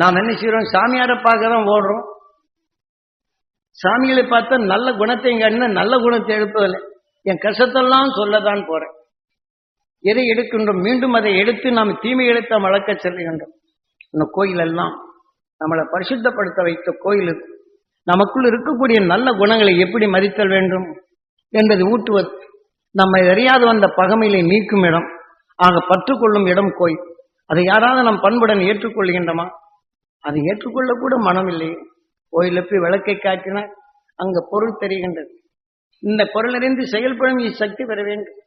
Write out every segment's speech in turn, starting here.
நாம் என்ன செய்யறோம் சாமியாரை பார்க்க தான் ஓடுறோம். சாமிகளை பார்த்தா நல்ல குணத்தை கண்ணு நல்ல குணத்தை எடுப்பதில்லை. என் கஷ்டத்தெல்லாம் சொல்லத்தான் போறேன். எதை எடுக்கின்றோம்? மீண்டும் அதை எடுத்து நாம் தீமை எடுத்த வளர்க்க செல்கின்றோம். இந்த கோயில் எல்லாம் நம்மளை பரிசுத்தப்படுத்த வைத்த கோயில் நமக்குள் இருக்கக்கூடிய நல்ல குணங்களை எப்படி மதித்தல் வேண்டும் என்பது ஊட்டுவது நம்மை அறியாது வந்த பகமையிலே நீக்கும் இடம். ஆக பற்றுக்கொள்ளும் இடம் கோயில். அதை யாராவது நம் பண்புடன் ஏற்றுக்கொள்கின்றமா? அதை ஏற்றுக்கொள்ளக்கூட மனம் இல்லையே கோயில போய் விளக்கை காட்டினா அங்க பொருள் தெரிகின்றது. இந்த பொருளறிந்து செயல்படும் சக்தி பெற வேண்டும்.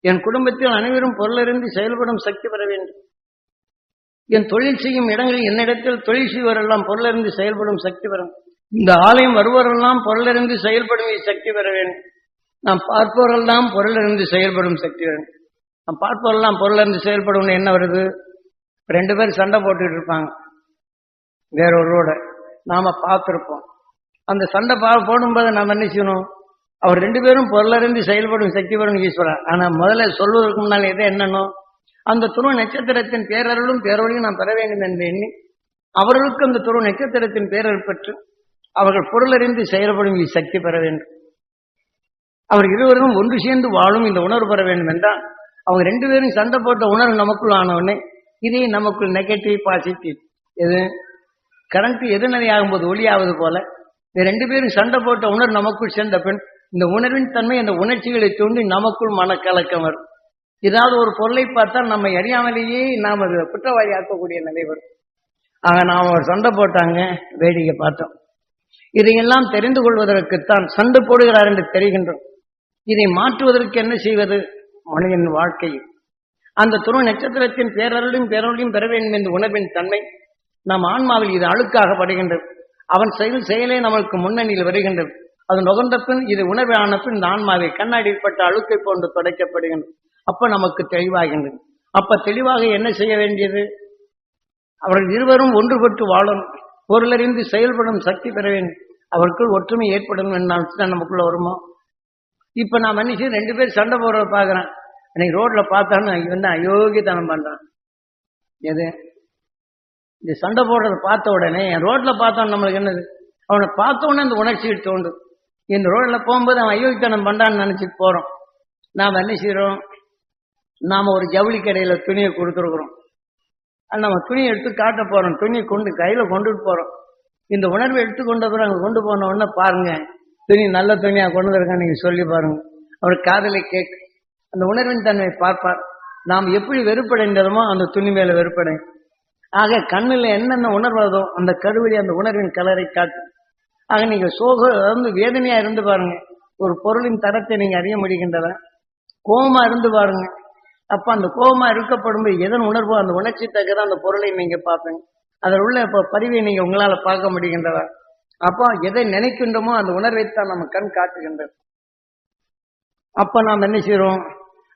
என் குடும்பத்தில் அனைவரும் பொருளறிந்து செயல்படும் சக்தி பெற வேண்டும். என் தொழில் செய்யும் இடங்களில் என்னிடத்தில் தொழில் செய்வரெல்லாம் பொருளறிந்து செயல்படும் சக்தி பெறும். இந்த ஆலயம் வருவரெல்லாம் பொருளறிந்து செயல்படும் சக்தி பெற வேண்டும். நாம் பார்ப்பவரெல்லாம் பொருளறிந்து செயல்படும் சக்தி வேணும் நாம் பார்ப்பவரெல்லாம் பொருளறிந்து செயல்படும் என்ன வருது? ரெண்டு பேர் சண்டை போட்டுட்டு இருப்பாங்க. வேறொருவோட நாம பார்த்துருப்போம். அந்த சண்டை பா போடும்போது நாம் என்ன செய்யணும்? அவர் ரெண்டு பேரும் பொருளறிந்து செயல்படும் சக்தி பெறும் ஈஸ்வரர். ஆனால் முதல்ல சொல்வதற்கு முன்னால் எது என்னன்னோ அந்த துருவ நட்சத்திரத்தின் பேரருளும் பேரொழியும் நாம் பெற வேண்டும் என்று எண்ணி அவர்களுக்கு அந்த துருவ நட்சத்திரத்தின் பேரர் பெற்று அவர்கள் பொருளறிந்து செயல்படும் சக்தி பெற வேண்டும். அவர் இருவரும் ஒன்று சேர்ந்து வாழும் இந்த உணர்வு பெற வேண்டும் என்றால் அவங்க ரெண்டு பேரும் சண்டை போட்ட உணர்வு நமக்குள் ஆனவுடனே இதே நமக்குள் நெகட்டிவ் பாசிட்டிவ் எது? கரண்ட் எதிர்நிலையாகும் போது ஒளியாவது போல இந்த ரெண்டு பேரும் சண்டை போட்ட உணர்வு நமக்குள் சேர்ந்த பெண் இந்த உணர்வின் தன்மை அந்த உணர்ச்சிகளை தூண்டி நமக்குள் மனக்கலக்கம் வரும். ஏதாவது ஒரு பொருளை பார்த்தால் நம்மை அறியாமலேயே நாம் அது குற்றவாளி ஆக்கக்கூடிய நிலை வரும். ஆக நாம் ஒரு சண்டை போட்டாங்க வேடிக்கை பார்த்தோம். இதையெல்லாம் தெரிந்து கொள்வதற்குத்தான் சண்டை போடுகிறார் என்று தெரிகின்றோம். இதை மாற்றுவதற்கு என்ன செய்வது? மனிதன் வாழ்க்கையில். அந்த துணை நட்சத்திரத்தின் பேரருளையும் பேரருளையும் பெற வேண்டும் என்ற உணர்வின் தன்மை நம் ஆன்மாவில் இது அழுக்காக படுகின்றது அவன் செயல் செயலே நமக்கு முன்னணியில் வருகின்றது. அது நுகர்ந்த பின் இது உணவு ஆன பின் இந்த ஆன்மாவை கண்ணாடிப்பட்ட அழுக்கை போன்று துடைக்கப்படுகின்றது. அப்ப நமக்கு தெளிவாகின்றது. அப்ப தெளிவாக என்ன செய்ய வேண்டியது? அவர்கள் இருவரும் ஒன்றுபட்டு வாழணும். பொருளறிந்து செயல்படும் சக்தி பெற வேண்டும். அவருக்குள் ஒற்றுமை ஏற்படும் தான் நமக்குள்ள வருமா? இப்ப நான் மனுஷன் ரெண்டு பேர் சண்டை போடுறத பாக்குறேன் அன்னைக்கு ரோட்ல பார்த்தான்னு இவன் தான் அயோக்கியத்தனம் பண்றான். எது? இந்த சண்டை போடுறத பார்த்த உடனே என் ரோட்ல பார்த்தோம் நம்மளுக்கு என்னது? அவனை பார்த்த உடனே அந்த உணர்ச்சி தோண்டும் இந்த ரோட்ல போகும்போது அவன் அயோக்கியத்தனம் பண்றான்னு நினச்சிட்டு போறோம். நாம் என்ன செய்யறோம் நாம ஒரு ஜவுளி கடையில துணியை கொடுத்துருக்குறோம். நம்ம துணியை எடுத்து காட்ட போறோம். துணியை கொண்டு கையில கொண்டுட்டு போறோம். இந்த உணர்வை எடுத்து கொண்டு பிறகு கொண்டு போன உடனே பாருங்க துணி நல்ல துணியா கொண்டு வந்திருக்கான்னு நீங்க சொல்லி பாருங்க. அவர் காதலை கேட்கு அந்த உணர்வின் தன்மை பார்ப்பார். நாம் எப்படி வெறுப்படைந்ததுமோ அந்த துணி மேல வெறுப்படை ஆக கண்ணில் என்னென்ன உணர்வதோ அந்த கருவிலே அந்த உணர்வின் கலரை காட்டும் ஆக நீங்கள் சோக வந்து வேதனையாக இருந்து பாருங்க. ஒரு பொருளின் தரத்தை நீங்கள் அறிய முடிகின்றதா? கோபமாக இருந்து பாருங்க. அப்போ அந்த கோபமாக இருக்கப்படும் எதன் உணர்வோ அந்த உணர்ச்சி தக்கதான் அந்த பொருளை நீங்கள் பார்ப்பீங்க. அதில் உள்ள இப்போ பதிவை நீங்கள் உங்களால் பார்க்க முடிகின்றதா? அப்போ எதை நினைக்கின்றோமோ அந்த உணர்வைத்தான் நம்ம கண் காட்டுகின்றது. அப்போ நாம் என்ன செய்கிறோம்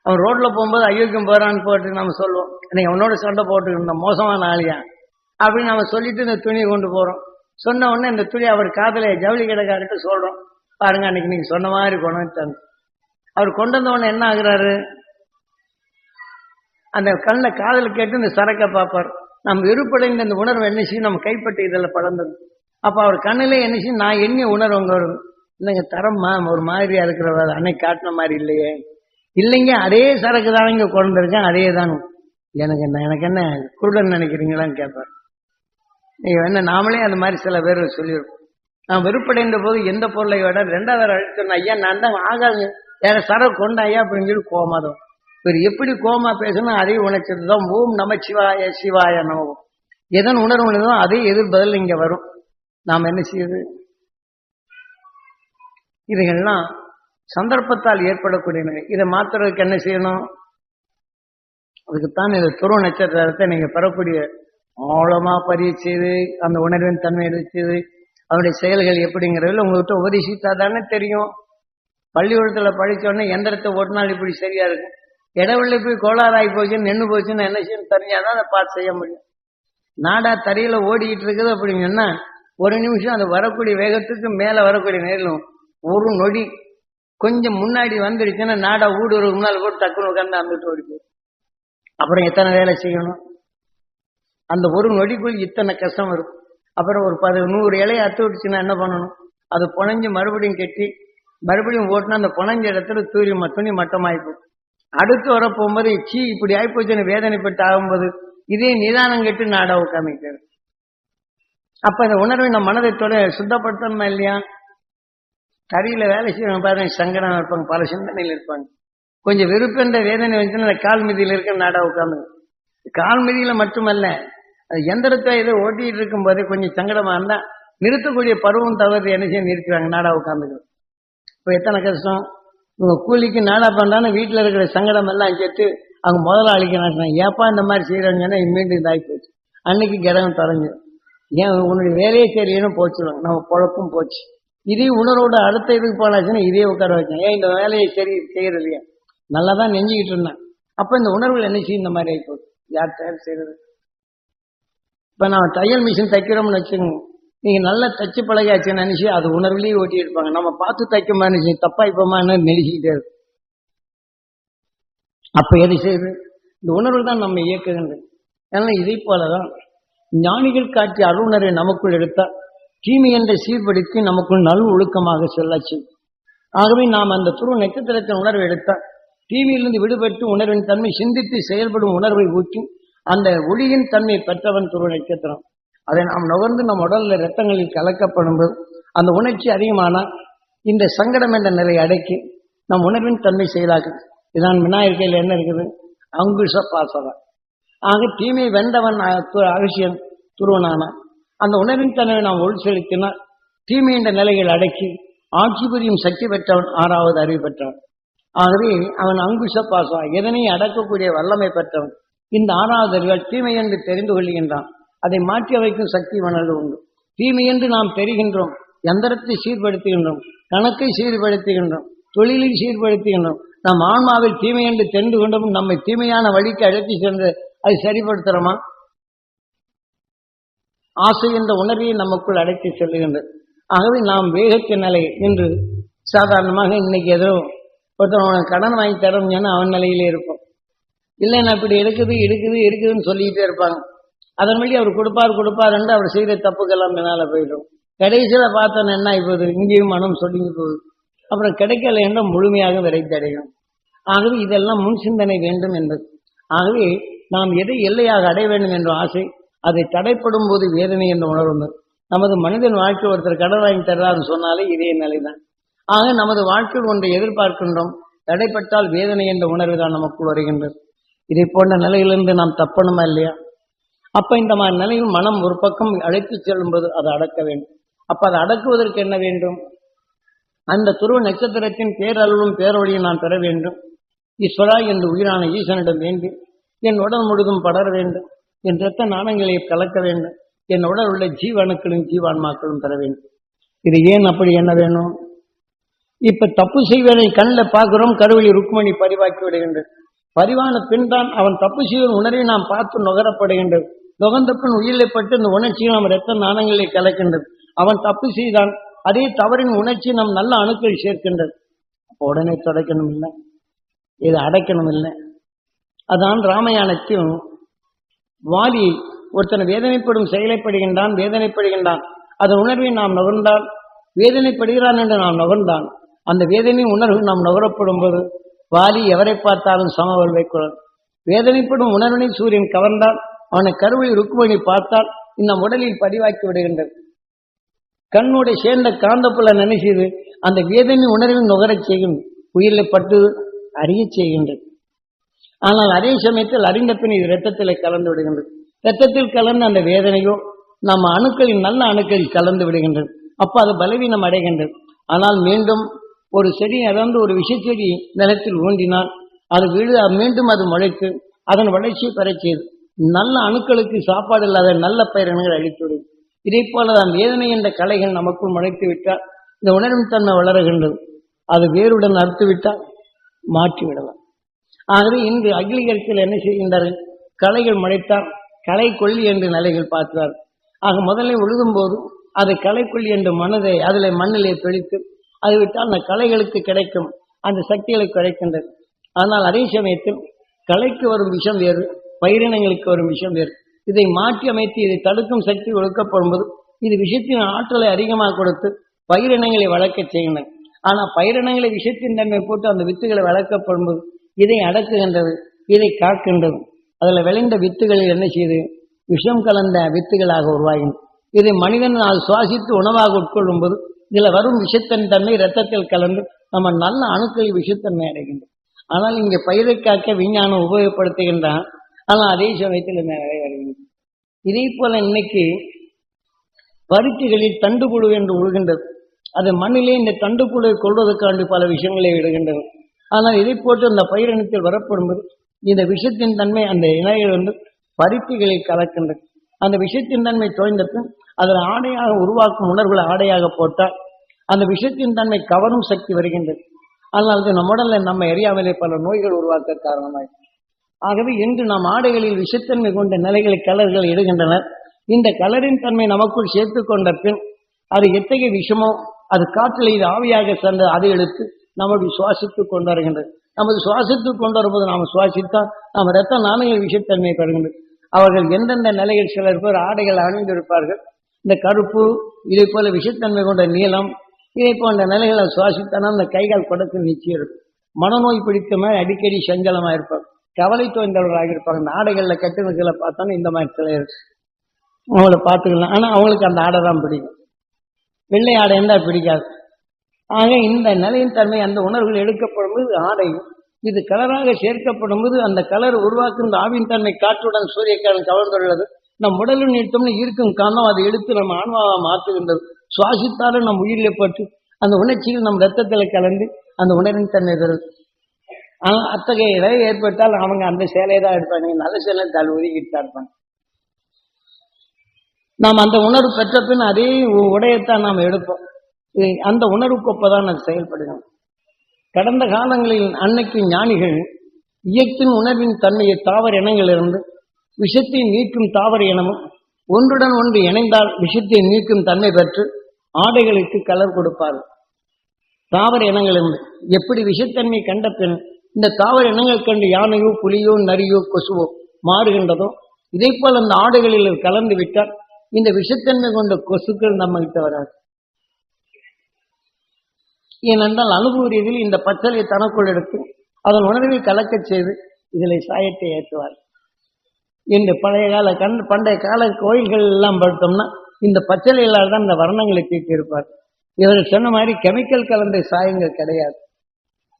அவன் ரோட்ல போகும்போது அயோக்கியம் போறான்னு போட்டு நம்ம சொல்லுவோம். இன்னைக்கு அவனோட சண்டை போட்டுக்கிட்டு மோசமான ஆளியா? அப்படின்னு நம்ம சொல்லிட்டு இந்த துணியை கொண்டு போறோம். சொன்ன உடனே இந்த துணி அவர் காதல ஜவுளி கடைக்காரர்கிட்ட சொல்றோம். பாருங்க அன்னைக்கு நீங்க சொன்ன மாதிரி கொண்டு தந்து அவர் கொண்டு வந்த உடனே என்ன ஆகுறாரு? அந்த கண்ணில் காதல் கேட்டு இந்த சரக்கை பார்ப்பார். நம்ம வெறுப்படைந்த இந்த உணர்வு என்னச்சு நம்ம கைப்பட்டு இதில் படந்தது அப்ப அவர் கண்ணிலே என்னச்சு நான் எண்ணி உணர்வு அங்க வரும். இல்லைங்க தரம்மா ஒரு மாதிரியா இருக்கிறவ அன்னைக்கு காட்டின மாதிரி இல்லையே. இல்லைங்க அதே சரக்கு தான் இங்க கொண்டிருக்கேன் அதே தான் எனக்கு என்ன எனக்கு என்ன குருடன் நினைக்கிறீங்களான்னு கேட்பார். நீங்க என்ன நாமளே அந்த மாதிரி சில பேர் சொல்லியிருக்கோம் நான் வெறுப்படைந்த போது எந்த பொருளை விட ரெண்டாவது அழைச்சோம் ஐயா நான் தான் ஆகாது வேற சரக்கு கொண்ட ஐயா அப்படின்னு சொல்லி கோமாதம் இவர் எப்படி கோமா பேசணும் அதே உணர்ச்சது தான் ஓம் நம சிவாய சிவாய நமவும் எதன் உணர்வு உணர்வோ அதே எதிர் பதில் இங்க வரும். நாம் என்ன செய்யுது இதுகள்லாம் சந்தர்ப்பத்தால் ஏற்படக்கூடிய நிலை இதை மாத்துறதுக்கு என்ன செய்யணும்? அதுக்குத்தான் இந்த துருவ நட்சத்திரத்தை நீங்க பெறக்கூடிய ஆழமா பதிவு செய்து அந்த உணர்வின் தன்மை எடுத்தது அவருடைய செயல்கள் எப்படிங்கிறதுல உங்ககிட்ட உபதேசித்தா தானே தெரியும். பள்ளிக்கூடத்துல படிச்ச எந்திரத்தை ஓட்டினால் இப்படி சரியா இருக்கும் இடவுள்ள போய் கோளாறாகி போச்சுன்னு நின்று போச்சுன்னு என்ன செய்யணும் தெரிஞ்சாதான் அதை பார்த்து செய்ய முடியும். நாடா தரையில ஓடிக்கிட்டு இருக்குது அப்படிங்கன்னா ஒரு நிமிஷம் அது வரக்கூடிய வேகத்துக்கு மேல வரக்கூடிய நேரிலும் ஒரு நொடி கொஞ்சம் முன்னாடி வந்துடுச்சுன்னா நாடா ஊடுருவு முன்னால் போட்டு டக்குன்னு உட்காந்து அந்துட்டு ஓடி அப்புறம் எத்தனை வேலை செய்யணும்? அந்த ஒரு நொடிக்குள் இத்தனை கஷ்டம் வரும். அப்புறம் ஒரு பது நூறு இலையை அத்து விட்டுச்சுன்னா என்ன பண்ணணும்? அது புனைஞ்சு மறுபடியும் கட்டி மறுபடியும் ஓட்டினா அந்த புனைஞ்ச இடத்துல தூரி துணி மட்டமாயிப்போம் அடுத்து வர போகும்போது சீ இப்படி ஆயிப்போச்சுன்னு வேதனைப்பட்டு ஆகும்போது இதே நிதானம் கெட்டு நாடா உட்காமிக்கிறது அப்ப அந்த உணர்வை நம்ம மனதை தொட சுத்தப்படுத்தணுமா இல்லையா? கரியில வேலை செய்வாங்க பாருங்க சங்கடம் இருப்பாங்க பல சிந்தனையில் இருப்பாங்க. கொஞ்சம் வெறுப்பென்ற வேதனை வந்துச்சுன்னா அந்த கால் மிதியில் இருக்க நாடா உட்காந்து கால் மிதியில மட்டுமல்ல அது எந்திரத்தை ஏதோ ஓட்டிகிட்டு இருக்கும் போதே கொஞ்சம் சங்கடமாக இருந்தால் நிறுத்தக்கூடிய பருவம் தவறு என்ன செய்ய நிறுத்துவாங்க நாடா உட்காந்துக்கிறது இப்போ எத்தனை கஷ்டம்? இவங்க கூலிக்கு நாடா பண்றான்னு வீட்டில் இருக்கிற சங்கடம் எல்லாம் சேர்த்து அவங்க முதலாளிக்கு நாட்டினாங்க ஏப்பா இந்த மாதிரி செய்கிறாங்கன்னா மீண்டும் இதாகி போச்சு. அன்னைக்கு கிரகம் தொலைஞ்சு ஏன் உன்னுடைய வேலையே சரின்னு போச்சுருவாங்க. நம்ம பொழப்பும் போச்சு. இதே உணர்வோட அடுத்த இதுக்கு போனாச்சுன்னா இதே உட்கார வைக்கணும். ஏன் இந்த வேலையை சரி செய்யறது இல்லையா நல்லா தான் நெஞ்சுக்கிட்டு இருந்தேன். அப்போ இந்த உணர்வுகள் என்ன செய்யும்? இந்த மாதிரி ஆகிப்போகுது யார் தயார் செய்யறது? இப்போ நான் தையல் மிஷின் தைக்கிறோம்னு வச்சுக்கோங்க. நீங்கள் நல்லா தச்சு பழகாச்சுன்னு நினச்சி அது உணர்வுலேயே ஓட்டி இருப்பாங்க நம்ம பார்த்து தைக்கமா நினச்சி தப்பா இப்பமான்னு நெடிச்சுக்கிட்டே இருக்கும். அப்போ எது செய்யுது? இந்த உணர்வு தான் நம்ம இயக்குகின்றது ஏன்னா இதை போலதான் ஞானிகள் காட்டிய அருணரை நமக்குள் எடுத்தால் தீமை என்ற சீர்படுத்தி நமக்குள் நல் ஒழுக்கமாக செல்லாச்சு. ஆகவே நாம் அந்த துருவ நட்சத்திரத்தின் உணர்வை எடுத்தால் தீமையிலிருந்து விடுபட்டு உணர்வின் தன்மை சிந்தித்து செயல்படும் உணர்வை ஊற்றி அந்த ஒளியின் தன்மை பெற்றவன் துருவ நட்சத்திரம். அதை நாம் நுகர்ந்து நம் உடல்ல ரத்தங்களில் கலக்கப்படும் போது அந்த உணர்ச்சி அதிகமானால் இந்த சங்கடம் என்ற நிலை அடக்கி நம் உணர்வின் தன்மை செயலாக்கு இதான் விநாயகர் என்ன இருக்குது? அங்குஷ பாசவன் ஆக தீமை வென்றவன் அகசியன் துருவனானான். அந்த உணவின் தன்மை நாம் உள் செலுத்தினால் நிலைகள் அடக்கி ஆட்சி புரியும் சக்தி பெற்றவன் ஆறாவது அறிவு பெற்றவன். ஆகவே அவன் அங்குஷ பாசம் எதனை அடக்கக்கூடிய வல்லமை பெற்றவன். இந்த ஆறாவது அறிவால் தீமை என்று தெரிந்து கொள்கின்றான். அதை மாற்றி வைக்கும் சக்தி மணல் உண்டு. தீமை என்று நாம் தெரிகின்றோம். எந்திரத்தை சீர்படுத்துகின்றோம். கணக்கை சீர்படுத்துகின்றோம். தொழிலை சீர்படுத்துகின்றோம். நம் ஆன்மாவில் தீமை என்று தெரிந்து கொண்டும் நம்மை தீமையான வழிக்கு அழைத்து சென்று அதை சரிப்படுத்துறோமா? ஆசை என்ற உணர்வை நமக்குள் அடைத்து செல்லுகின்றது. ஆகவே நாம் வேகத்தின் நிலை என்று சாதாரணமாக இன்னைக்கு ஏதோ ஒருத்தன் உனக்கு கடன் வாங்கி தரோம் சொன்னா அவன் நிலையிலே இருக்கும் இல்லை நான் இப்படி எடுக்குது எடுக்குது எடுக்குதுன்னு சொல்லிக்கிட்டே இருப்பாங்க. அதன் வழி அவர் கொடுப்பார் கொடுப்பாருன்னு அவர் செய்கிற தப்புக்கெல்லாம் பின்னால போயிடும். கடைசியில் பார்த்தோன்னு என்ன ஆகிப்போகுது இங்கேயும் மனம் சொல்லிங்க போகுது. அப்புறம் கிடைக்கல என்ற முழுமையாக விரைத்தடையும் ஆகவே இதெல்லாம் முன் சிந்தனை வேண்டும் என்பது. ஆகவே நாம் எதை எல்லையாக அடைய வேண்டும் என்ற ஆசை அதை தடைப்படும் போது வேதனை என்ற உணர்வு நமது மனிதன் வாழ்க்கை ஒருத்தர் கடன் வாங்கி தர்றாருன்னு சொன்னாலே இதே நிலைதான். ஆக நமது வாழ்க்கையில் ஒன்றை எதிர்பார்க்கின்றோம் தடைப்பட்டால் வேதனை என்ற உணர்வு தான் நமக்குள் வருகின்றது. இதை போன்ற நிலையிலிருந்து நாம் தப்பணுமா இல்லையா? அப்ப இந்த மாதிரி நிலையில் மனம் ஒரு பக்கம் அழைத்து செல்லும்போது அதை அடக்க வேண்டும். அப்ப அதை அடக்குவதற்கு என்ன வேண்டும்? அந்த துருவ நட்சத்திரத்தின் பேரளவும் பேரொழியும் நான் பெற வேண்டும். ஈஸ்வரா என்று உயிரான ஈசனிடம் வேண்டி என் உடல் முழுதும் படர வேண்டும். என் இரத்த நாணங்களை கலக்க வேண்டும். என் உடல் உள்ள ஜீவனுக்களும் ஜீவான்மாக்களும் பெற வேண்டும். இது ஏன் அப்படி என்ன வேணும்? இப்ப தப்பு செய்வதை கண்ணில் பார்க்கிறோம் கருவழி ருக்மணி பரிவாக்கி விடுகின்றது. பரிவான பின் தான் அவன் தப்பு செய்வன் உணர்வை நாம் பார்த்து நுகரப்படுகின்றது. நுகர்ந்த பின் உயிரிழப்பட்டு இந்த உணர்ச்சியை நம் ரத்த நாணங்களை கலக்கின்றது. அவன் தப்பு செய்தான் அதே தவறின் உணர்ச்சி நம் நல்ல அணுக்கள் சேர்க்கின்றது. அப்போ உடனே தொடக்கணும் இல்லை இதை அடைக்கணும் இல்லை அதான் ராமயானத்தையும் வாலி ஒருத்தன் வேதனைப்படும் செயலைப்படுகின்றான் வேதனைப்படுகின்றான். அதன் உணர்வை நாம் நுகர்ந்தால் வேதனைப்படுகிறான் என்று நாம் நுகர்ந்தான் அந்த வேதனை உணர்வு நாம் நுகரப்படும் போது வாலி எவரை பார்த்தாலும் சமவல் வைக்கிறான் வேதனைப்படும் உணர்வினை சூரியன் கவர்ந்தால் அவனை கருவை ருக்குமணி பார்த்தால் இந்த உடலில் பதிவாக்கி விடுகின்றது. கண்ணோட சேர்ந்த காந்தப்புல நினைச்சது அந்த வேதனை உணர்வை நுகரச் செய்யும் உயிரில் பட்டு அறியச் செய்கின்றது. ஆனால் அதே சமயத்தில் அறிந்த பின் இது ரத்தத்தில் கலந்து விடுகின்றது. ரத்தத்தில் கலந்து அந்த வேதனையோ நம்ம அணுக்களின் நல்ல அணுக்களில் கலந்து விடுகின்றது. அப்போ அது பலவீனம் அடைகின்றது. ஆனால் மீண்டும் ஒரு செடி அதாவது ஒரு விஷச்செடி நிலத்தில் ஊன்றினால் அது விழு மீண்டும் அது முளைத்து அதன் வளர்ச்சியை பெறச் நல்ல அணுக்களுக்கு சாப்பாடு இல்லாத நல்ல பயிரினங்கள் அழித்துவிடும் இதே போலதான் வேதனை என்ற கலைகள் நமக்குள் முளைத்து விட்டால் இந்த உணர்வின் தன்மை வளருகின்றது. அது வேருடன் அறுத்து விட்டால் மாற்றி விடலாம் ஆகவே இன்று அகிலிகத்தில் என்ன செய்கின்றார்கள் களைகள் முளைத்தால் களை கொல்லி என்று நிலைகள் பார்க்கிறார். ஆக முதல்ல உழுதும் போது அதை களைக்கொல்லி என்று மனதை அதில் மண்ணிலே பிடித்து அதை விட்டால் அந்த களைகளுக்கு கிடைக்கும் அந்த சக்திகளுக்கு கிடைக்கின்றது ஆனால் அதே சமயத்தில் களைக்கு வரும் விஷம் வேறு பயிரினங்களுக்கு வரும் விஷம் வேறு. இதை மாற்றி அமைத்து இதை தடுக்கும் சக்தி ஒடுக்கப்படும்போது இது விஷத்தின் ஆற்றலை அதிகமாக கொடுத்து பயிரினங்களை வளர்க்க செய்கின்றன ஆனால் பயிரினங்களை விஷத்தின் தன்மை போட்டு அந்த வித்துகளை வளர்க்கப்படும்போது இதை அடக்குகின்றது இதை காக்கின்றது. அதில் விளைந்த வித்துகளில் என்ன செய்யுது விஷம் கலந்த வித்துகளாக உருவாகின்றன இதை மனிதன் அது சுவாசித்து உணவாக உட்கொள்ளும் போது இதில் வரும் விஷத்தன் தன்மை ரத்தத்தில் கலந்து நம்ம நல்ல அணுக்களில் விஷத்தன்மை அடைகின்றோம் ஆனால் இங்கே பயிரை காக்க விஞ்ஞானம் உபயோகப்படுத்துகின்றான் ஆனால் அதே சமயத்தில் நிறைய இதே போல இன்னைக்கு பருத்திகளில் தண்டுப்புழு என்று உழுகின்றது. அது மண்ணிலே இந்த தண்டுப்புழுவை கொள்வதற்காண்டு பல விஷயங்களை விடுகின்றது ஆனால் இதை போட்டு அந்த பயிரினத்தில் வரப்படும்போது இந்த விஷத்தின் தன்மை அந்த இலைகள் வந்து பருத்திகளை கலக்கின்றது அந்த விஷத்தின் தன்மை தோய்ந்த பின் அதில் ஆடையாக உருவாக்கும் உணர்வுகளை ஆடையாக போட்டால் அந்த விஷத்தின் தன்மை கவரும் சக்தி வருகின்றது. அதனால அது நம்ம உடல்ல நம்ம எரியாமலே பல நோய்கள் உருவாக்க காரணமாகும் ஆகவே இன்று நாம் ஆடைகளில் விஷத்தன்மை கொண்ட நிலைகளை கலர்கள் இடுகின்றனர். இந்த கலரின் தன்மை நமக்குள் சேர்த்து கொண்ட பின் அது எத்தகைய விஷமோ அது காற்றில் இது ஆவியாக சென்று அதை எடுத்து நம்முடைய சுவாசித்துக் கொண்டு வருகின்றது நமது சுவாசித்துக் கொண்டு வரும்போது நாம் சுவாசித்தால் நம்ம ரத்த நாணயங்கள் விஷத்தன்மை பெறுகின்றது அவர்கள் எந்தெந்த நிலையில் சிலர் பேர் ஆடைகள் அணிந்திருப்பார்கள். இந்த கருப்பு இதை போல விஷத்தன்மை கொண்ட நீளம் இதை போன்ற நிலைகளை சுவாசித்தானா அந்த கைகால் குடத்தில் நிச்சயம் இருக்கும். மனநோய் பிடித்த மாதிரி அடிக்கடி சஞ்சலமா இருப்பாங்க கவலை தோய்ந்தவர்களாக இருப்பாங்க இந்த ஆடைகள்ல கட்டுனதுகளை பார்த்தோன்னா இந்த மாதிரி சிலை இருக்கு. அவங்கள பார்த்துக்கலாம். ஆனா அவங்களுக்கு அந்த ஆடை தான் பிடிக்கும். வெள்ளை ஆடை இருந்தா பிடிக்காது. ஆக இந்த நிலையின் தன்மை அந்த உணர்வுகள் எடுக்கப்படும் போது ஆடை இது கலராக சேர்க்கப்படும் போது அந்த கலர் உருவாக்கும் இந்த ஆவின் தன்மை காற்றுடன் சூரியக்காரன் கவர்ந்துள்ளது. நம் உடலில் நிறுத்தம்னு இருக்கும் காரணம் அதை எடுத்து நம்ம ஆன்மாவை மாற்றுகின்றது. சுவாசித்தாலும் நம் உயிரில் பட்டு அந்த உணர்ச்சியில் நம் ரத்தத்தில் கலந்து அந்த உணர்வின் தன்மை தருது ஆனால் அத்தகைய இடம் ஏற்பட்டால் அவங்க அந்த சேலையை தான் எடுப்பாங்க. நல்ல சேலை தலை ஒதுக்கிட்டு தான் இருப்பாங்க நாம் அந்த உணர்வு பெற்ற பின் அதே உடையத்தான் நாம் எடுப்போம். அந்த உணர்வுக்கு உணர்வுக்கொப்பதான் அது செயல்படுகிறோம் கடந்த காலங்களில் அன்னைக்கு ஞானிகள் இயக்கின் உணர்வின் தன்மையை தாவர இனங்களிலிருந்து விஷத்தை நீக்கும் தாவர இனமும் ஒன்றுடன் ஒன்று இணைந்தால் விஷத்தை நீக்கும் தன்மை பெற்று ஆடைகளுக்கு கலர் கொடுப்பார்கள் தாவர இனங்களிலிருந்து எப்படி விஷத்தன்மை கண்ட பின் இந்த தாவர இனங்கள் கண்டு யானையோ புலியோ நரியோ கொசுவோ மாறுகின்றதோ இதே போல் அந்த ஆடுகளில் கலந்து விட்டால் இந்த விஷத்தன்மை கொண்ட கொசுக்கள் நம்ம கிட்ட வராது. ஏனென்றால் அனுபவ ரீதியில் இந்த பச்சலை தனக்குள் எடுத்து அதன் உணர்வை கலக்கச் செய்து இதில் சாயத்தை ஏற்றுவார். இந்த பழைய கால கண் பண்டைய கால கோயில்கள் எல்லாம் பார்த்தோம்னா இந்த பச்சலையிலால் தான் இந்த வர்ணங்களை தீட்டியிருப்பார். இவர் சொன்ன மாதிரி கெமிக்கல் கலந்த சாயங்கள் கிடையாது.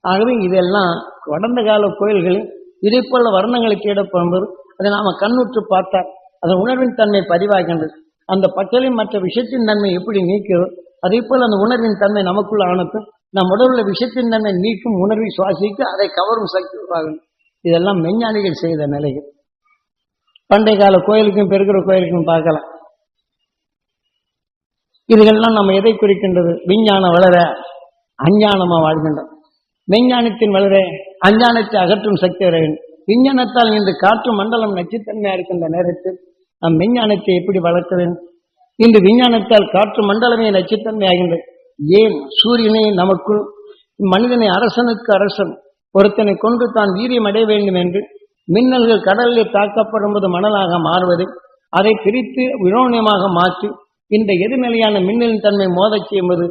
ஆகவே இதெல்லாம் கடந்த கால கோயில்களில் இதே போல வர்ணங்களை இடப்படும்போது அதை நாம கண்ணுற்று பார்த்தால் அதன் உணர்வின் தன்மை பதிவாகின்றது. அந்த பச்சளை மற்ற விஷயத்தின் தன்மை எப்படி நீக்கிறோம் அதே போல் அந்த உணர்வின் தன்மை நமக்குள்ள ஆனத்தும் நம் உடலுள்ள விஷயத்தின் தன்மை நீக்கும் உணர்வை சுவாசித்து அதை கவரும் சக்தி உருவாகும். இதெல்லாம் மெஞ்ஞானிகள் செய்த நிலைகள். பண்டைய கால கோயிலுக்கும் பெருக்கிற கோயிலுக்கும் பார்க்கலாம். இதுகள்லாம் நம்ம எதை குறிக்கின்றது? விஞ்ஞானம் வளர அஞ்ஞானமா வாழ்கின்றோம். மெஞ்ஞானத்தின் வளர அஞ்ஞானத்தை அகற்றும் சக்தி வர வேண்டும். விஞ்ஞானத்தால் இன்று காற்று மண்டலம் நச்சுத்தன்மையா இருக்கின்ற நேரத்தில் நம் விஞ்ஞானத்தை எப்படி வளர்க்க வேண்டும்? இன்று விஞ்ஞானத்தால் காற்று மண்டலமே நச்சுத்தன்மை ஆகின்றது ஏன் சூரியனை நமக்குள் மனிதனை அரசனுக்கு அரசன் ஒருத்தனை கொண்டு தான் வீரியம் அடைய வேண்டும் என்று மின்னல்கள் கடலில் தாக்கப்படும் போது மணலாக மாறுவது அதை பிரித்து விரோணியமாக மாற்றி இந்த எதிர்நிலையான மின்னலின் தன்மை மோதச் செய்வது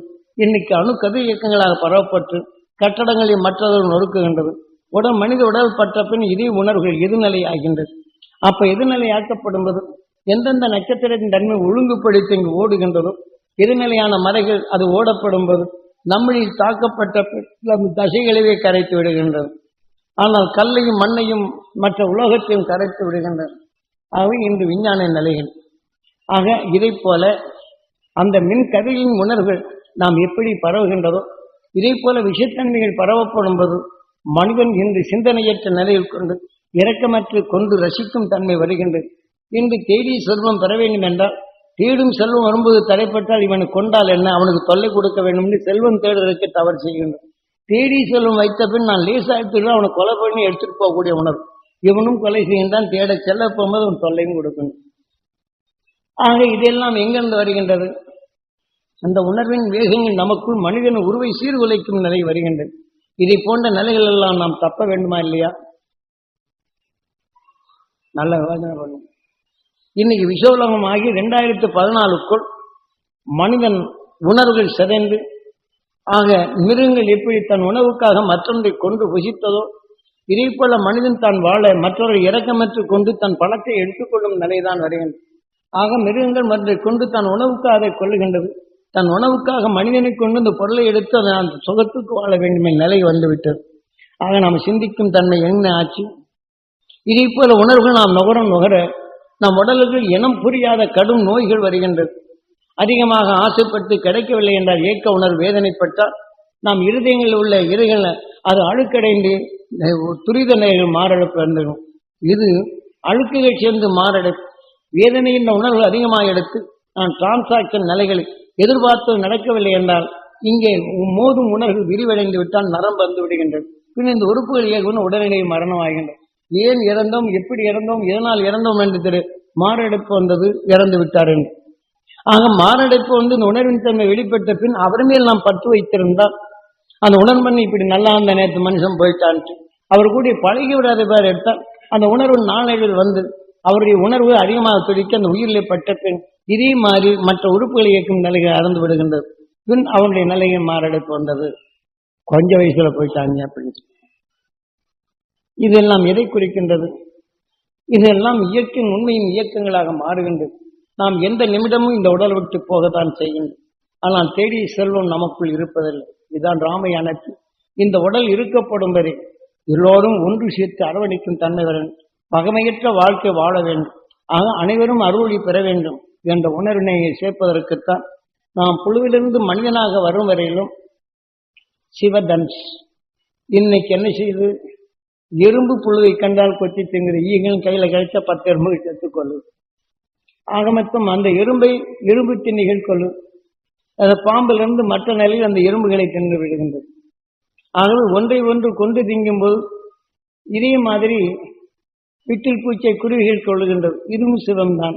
இன்னைக்கு அணு கதிர் இயக்கங்களாக பரவப்பட்டு கட்டடங்களில் மற்றவர்கள் நொறுக்குகின்றது. உடல் மனித உடல் பற்ற பின் இதே உணர்வுகள் எதிர்நிலை ஆகின்றது. அப்ப எதிர்நிலை ஆக்கப்படும் போது எந்தெந்த நட்சத்திரத்தின் தன்மை ஒழுங்குபடுத்தி இங்கு ஓடுகின்றதோ எதிர்நிலையான மறைகள் அது ஓடப்படும் போது நம்மளில் தாக்கப்பட்ட தசைகளவே கரைத்து விடுகின்றது. ஆனால் கல்லையும் மண்ணையும் மற்ற உலோகத்தையும் கரைத்து விடுகின்றன ஆகவே இன்று விஞ்ஞான நிலைகள். ஆக இதை போல அந்த மின்கதையின் உணர்வுகள் நாம் எப்படி பரவுகின்றதோ இதே போல விஷத்தன்மைகள் பரவப்படும் போது மனிதன் இன்று சிந்தனையற்ற நிலையில் கொண்டு இரக்கமற்று கொண்டு ரசிக்கும் தன்மை வருகின்றது. இன்று தேடி செல்வம் பெற வேண்டும் என்றால் தேடும் செல்வம் வரும்போது தடைப்பட்டால் இவனை கொண்டால் என்ன? அவனுக்கு தொல்லை கொடுக்க வேண்டும் என்று செல்வம் தேடுறதுக்கு தவறு செய்கின்றோம் தேடி செல்வம் வைத்த பின் நான் லேசாயிட்டு அவனை கொலை பண்ணி எடுத்துட்டு போகக்கூடிய உணர்வு. இவனும் கொலை செய்கின்றான் தேட செல்ல போகும்போது அவன் தொல்லையும் கொடுக்கணும் ஆக இதெல்லாம் எங்கிருந்து வருகின்றது? அந்த உணர்வின் வேகங்கள் நமக்குள் மனிதன் உருவை சீர்குலைக்கும் நிலை வருகின்றது. இதை போன்ற நிலைகள் எல்லாம் நாம் தப்ப வேண்டுமா இல்லையா? நல்ல யோசனை பண்ணும் இன்னைக்கு விஸ்வலோகம் ஆகி ரெண்டாயிரத்து பதினாலுக்குள் மனிதன் உணர்வுகள் சிதைந்து ஆக மிருகங்கள் எப்படி தன் உணவுக்காக மற்றொன்றை கொண்டு புசித்ததோ இதே போல மனிதன் தான் வாழ மற்றொரு இறக்கமற்று கொண்டு தன் பணத்தை எடுத்துக்கொள்ளும் நிலைதான் வருகின்றது. ஆக மிருகங்கள் மற்றை கொண்டு தன் உணவுக்காக அதை கொள்ளுகின்றது. தன் உணவுக்காக மனிதனை கொண்டு இந்த பொருளை எடுத்து அதை அந்த சுகத்துக்கு வாழ வேண்டுமே நிலை வந்துவிட்டது. ஆக நாம் சிந்திக்கும் தன்மை என்ன ஆச்சு? இதே போல உணர்வுகள் நாம் நுகர நுகர நம் உடலுக்கு இனம் புரியாத கடும் நோய்கள் வருகின்றது. அதிகமாக ஆசைப்பட்டு கிடைக்கவில்லை என்றால் ஏக்க உணர்வு வேதனைப்பட்டால் நாம் இருதயங்களில் உள்ள இறைகள் அது அழுக்கடைந்து துரித நிலைகள் மாரடைப்பு வந்துடும் இது அழுக்குகள் சேர்ந்து மாரடைப்பு. வேதனை என்ற உணர்வு அதிகமாக எடுத்து நான் டிரான்சாக்சன் நிலைகளை எதிர்பார்த்து நடக்கவில்லை என்றால் இங்கே மோதும் உணர்வு விரிவடைந்து விட்டால் நரம்பு வந்து விடுகின்றது. பின் இந்த உறுப்புகள் இயக்குன்னு உடனடியை மரணம் ஆகின்றது ஏன் இறந்தோம்? எப்படி இறந்தோம்? எதனால் இறந்தோம் என்று திரு மாரடைப்பு வந்தது இறந்து விட்டார் என்று. ஆக மாரடைப்பு வந்து இந்த உணர்வின் தன்மை வெளிப்பட்ட பின் அவர் மேல் நாம் பற்று வைத்திருந்தால் அந்த உணர்மண்ணி இப்படி நல்லா அந்த நேரத்து மனுஷன் போயிட்டான்ட்டு. அவர் கூட பழகி விடாத பேர் எடுத்தால் அந்த உணர்வு நாளடைவில் வந்து அவருடைய உணர்வு அதிகமாக துடிக்க அந்த உயிரிலே பட்ட பின் இதே மாதிரி மற்ற உறுப்புகளை இயக்கும் நிலைகள் அறந்து விடுகின்றது. பின் அவருடைய நிலையை மாரடைப்பு வந்தது. கொஞ்ச வயசுல போயிட்டாங்க அப்படின்னு இதெல்லாம் எதை குறிக்கின்றது? இதெல்லாம் இயற்கையின் உண்மையின் இயக்கங்களாக மாறுகின்றது. நாம் எந்த நிமிடமும் இந்த உடல் விட்டு போகத்தான் செய்கின்றோம் ஆனால் தேடி செல்வம் நமக்குள் இருப்பதில்லை. இதுதான் ராமையானத்து இந்த உடல் இருக்கப்படும் வரை எல்லோரும் ஒன்று சேர்த்து அரவணைக்கும் தன்மை வர பகமையற்ற வாழ்க்கை வாழ வேண்டும். ஆக அனைவரும் அருளி பெற வேண்டும் என்ற உணர்வினையை சேர்ப்பதற்குத்தான் நாம் புழுவிலிருந்து மனிதனாக வரும் வரையிலும் சிவதன்ஸ். இன்னைக்கு என்ன செய்து எறும்பு புழுவை கண்டால் கொத்தி திங்குது ஈகன் கையில கிடைச்சா பத்து எறும்புகள் செத்துக்கொள்ளும் ஆக மொத்தம் அந்த எறும்பை எறும்பு திண்ணிகள் கொள்ளும் அந்த பாம்பிலிருந்து மற்ற நிலையில் அந்த எறும்புகளை தின்று விடுகின்றது. ஆகவே ஒன்றை ஒன்று கொண்டு திங்கும் போது இதே மாதிரி விட்டில் பூச்சை குருவிகள் கொள்ளுகின்றது. இதுவும் சிவம்தான்.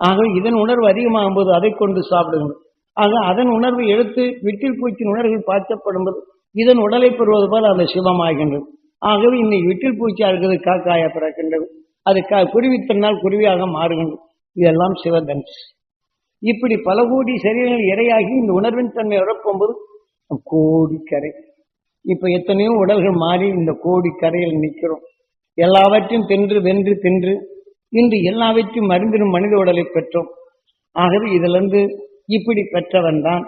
ஆகவே இதன் உணர்வு அதிகமாகும் போது அதை கொண்டு சாப்பிடுகின்றது ஆக அதன் உணர்வை எடுத்து விட்டில் பூச்சியின் உணர்வுகள் பாய்ச்சப்படும் போது இதன் உடலை பெறுவது போல அந்த சிவமாகின்றது. ஆகவே இன்னைக்கு விட்டில் பூச்சியா இருக்கிறது காக்காயா பிறக்கின்றது அது கா குருவி குருவியாக மாறுகின்றது. இதெல்லாம் சிவதன்ஸ். இப்படி பல கோடி சரீரங்கள் இரையாகி இந்த உணர்வின் தன்மை உறப்பும்போது கோடி கரை. இப்ப எத்தனையோ உடல்கள் மாறி இந்த கோடி கரையில் நிற்கிறோம். எல்லாவற்றையும் தின்று வென்று தின்று இன்று எல்லாவற்றையும் மருந்திடும் மனித உடலை பெற்றோம். ஆகவே இதிலிருந்து இப்படி பெற்றவன் தான்